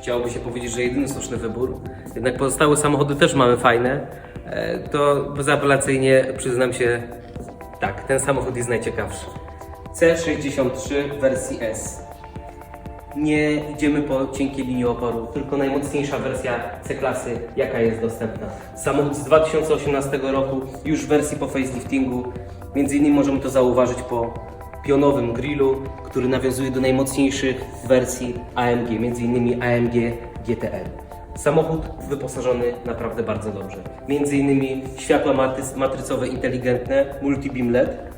chciałoby się powiedzieć, że jedyny słuszny wybór. Jednak pozostałe samochody też mamy fajne. E, To bezapelacyjnie przyznam się, tak, ten samochód jest najciekawszy. C63 w wersji S. Nie idziemy po cienkiej linii oporu, tylko najmocniejsza wersja C-klasy, jaka jest dostępna. Samochód z 2018 roku, już w wersji po faceliftingu. Między innymi możemy to zauważyć po pionowym grillu, który nawiązuje do najmocniejszych wersji AMG, innymi AMG GTR. Samochód wyposażony naprawdę bardzo dobrze. Między innymi światła matry- matrycowe inteligentne, multi-beam LED,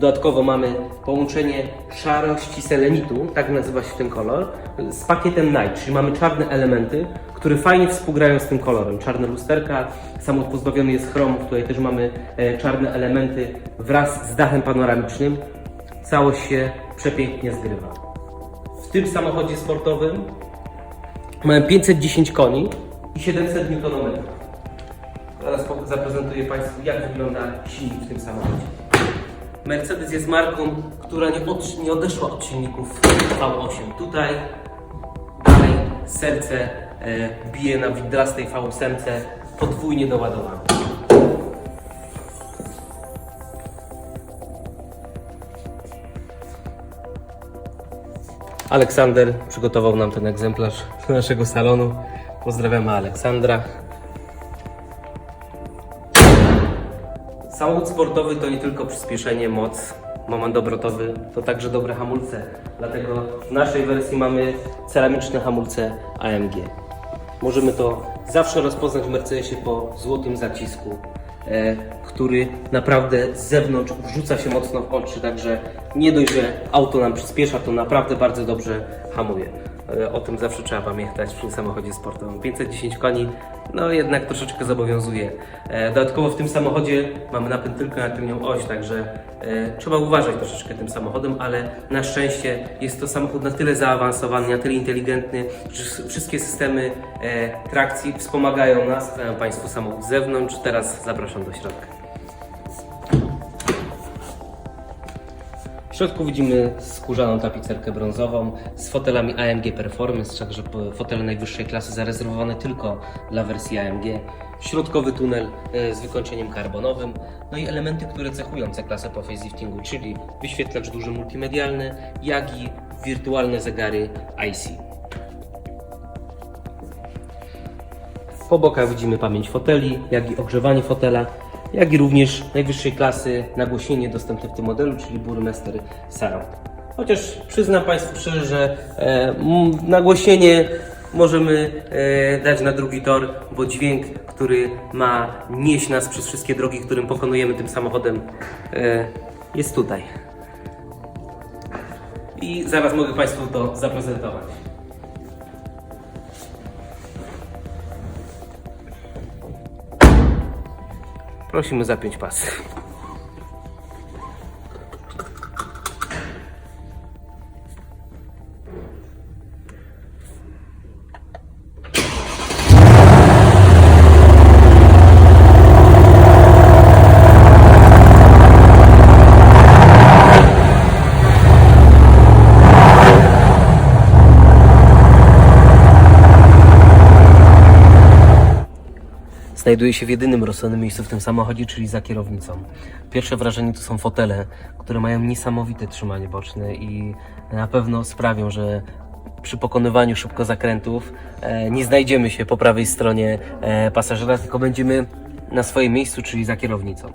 Dodatkowo mamy połączenie szarości selenitu, tak nazywa się ten kolor, z pakietem Night, czyli mamy czarne elementy, które fajnie współgrają z tym kolorem. Czarne lusterka, samochód pozbawiony jest chromu, tutaj też mamy e, czarne elementy wraz z dachem panoramicznym. Całość się przepięknie zgrywa. W tym samochodzie sportowym mamy 510 koni i 700 Nm. Teraz zaprezentuję Państwu, jak wygląda silnik w tym samochodzie. Mercedes jest marką, która nie, od, nie odeszła od silników V8. Tutaj dalej serce e, bije na widrastej V8 podwójnie doładowane. Aleksander przygotował nam ten egzemplarz do naszego salonu. Pozdrawiamy Aleksandra. Samochód sportowy to nie tylko przyspieszenie, moc, moment obrotowy, to także dobre hamulce. Dlatego w naszej wersji mamy ceramiczne hamulce AMG. Możemy to zawsze rozpoznać w Mercedesie po złotym zacisku, e, który naprawdę z zewnątrz wrzuca się mocno w oczy, także nie dość, że auto nam przyspiesza, to naprawdę bardzo dobrze hamuje. E, O tym zawsze trzeba pamiętać przy samochodzie sportowym. 510 koni, no jednak troszeczkę zobowiązuje. E, Dodatkowo w tym samochodzie mamy napęd tylko na tylnią oś, także e, trzeba uważać troszeczkę tym samochodem, ale na szczęście jest to samochód na tyle zaawansowany, na tyle inteligentny, że wszystkie systemy trakcji wspomagają nas. Dają Państwu samochód z zewnątrz. Teraz zapraszam do środka. Środku widzimy skórzaną tapicerkę brązową z fotelami AMG Performance, także fotele najwyższej klasy zarezerwowane tylko dla wersji AMG. Środkowy tunel e, z wykończeniem karbonowym, no i elementy, które cechują C-klasę po faceliftingu, czyli wyświetlacz duży multimedialny, jak i wirtualne zegary IC. Po bokach widzimy pamięć foteli, jak i ogrzewanie fotela, jak i również najwyższej klasy nagłośnienie dostępne w tym modelu, czyli Burmester Surround. Chociaż przyznam Państwu szczerze, że e, nagłośnienie możemy e, dać na drugi tor, bo dźwięk, który ma nieść nas przez wszystkie drogi, którym pokonujemy tym samochodem, e, jest tutaj. I zaraz mogę Państwu to zaprezentować. Prosimy zapiąć pasy. Znajduje się w jedynym rozsądnym miejscu w tym samochodzie, czyli za kierownicą. Pierwsze wrażenie to są fotele, które mają niesamowite trzymanie boczne i na pewno sprawią, że przy pokonywaniu szybko zakrętów e, nie znajdziemy się po prawej stronie e, pasażera, tylko będziemy na swoim miejscu, czyli za kierownicą.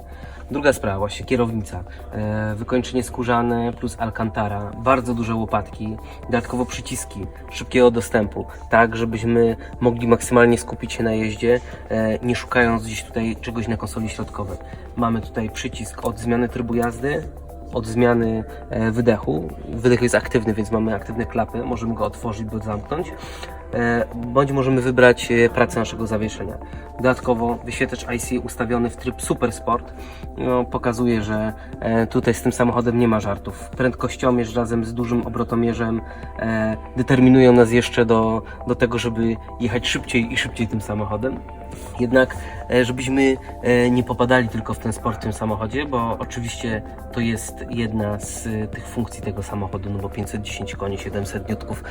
Druga sprawa, właśnie kierownica. E, wykończenie skórzane plus alcantara, bardzo duże łopatki, dodatkowo przyciski szybkiego dostępu, tak żebyśmy mogli maksymalnie skupić się na jeździe, e, nie szukając gdzieś tutaj czegoś na konsoli środkowej. Mamy tutaj przycisk od zmiany trybu jazdy, od zmiany e, wydechu. Wydech jest aktywny, więc mamy aktywne klapy, możemy go otworzyć bądź zamknąć. E, Bądź możemy wybrać e, pracę naszego zawieszenia. Dodatkowo wyświetlacz IC ustawiony w tryb Super Sport no, pokazuje, że e, tutaj z tym samochodem nie ma żartów. Prędkościomierz razem z dużym obrotomierzem determinują nas jeszcze do, do tego, żeby jechać szybciej i szybciej tym samochodem. Jednak, żebyśmy nie popadali tylko w ten sport w tym samochodzie, bo oczywiście to jest jedna z tych funkcji tego samochodu, no bo 510 koni, 700 niutków,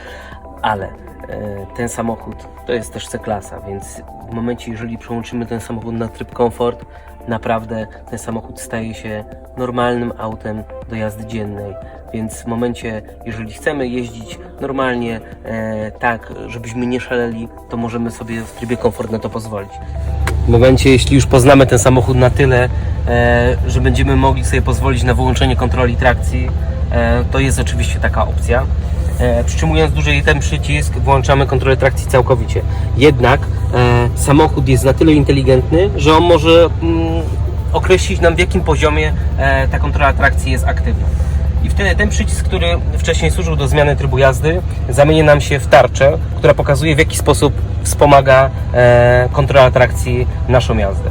ale e, ten samochód to jest też C-klasa, więc w momencie, jeżeli przełączymy ten samochód na tryb komfort, naprawdę ten samochód staje się normalnym autem do jazdy dziennej. Więc w momencie, jeżeli chcemy jeździć normalnie, e, tak, żebyśmy nie szaleli, to możemy sobie w trybie komfort na to pozwolić. W momencie, jeśli już poznamy ten samochód na tyle, e, że będziemy mogli sobie pozwolić na wyłączenie kontroli trakcji, to jest oczywiście taka opcja. E, przytrzymując dłużej ten przycisk, włączamy kontrolę trakcji całkowicie. Jednak e, samochód jest na tyle inteligentny, że on może mm, określić nam w jakim poziomie e, ta kontrola trakcji jest aktywna. I wtedy ten przycisk, który wcześniej służył do zmiany trybu jazdy, zamieni nam się w tarczę, która pokazuje w jaki sposób wspomaga e, kontrola trakcji naszą jazdę.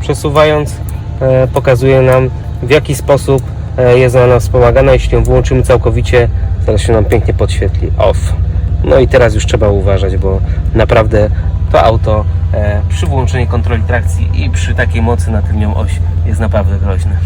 Przesuwając, e, pokazuje nam w jaki sposób jest ona wspomagana. Jeśli ją wyłączymy całkowicie, zaraz się nam pięknie podświetli off. No i teraz już trzeba uważać, bo naprawdę to auto e, przy włączeniu kontroli trakcji i przy takiej mocy na tylnią oś jest naprawdę groźne.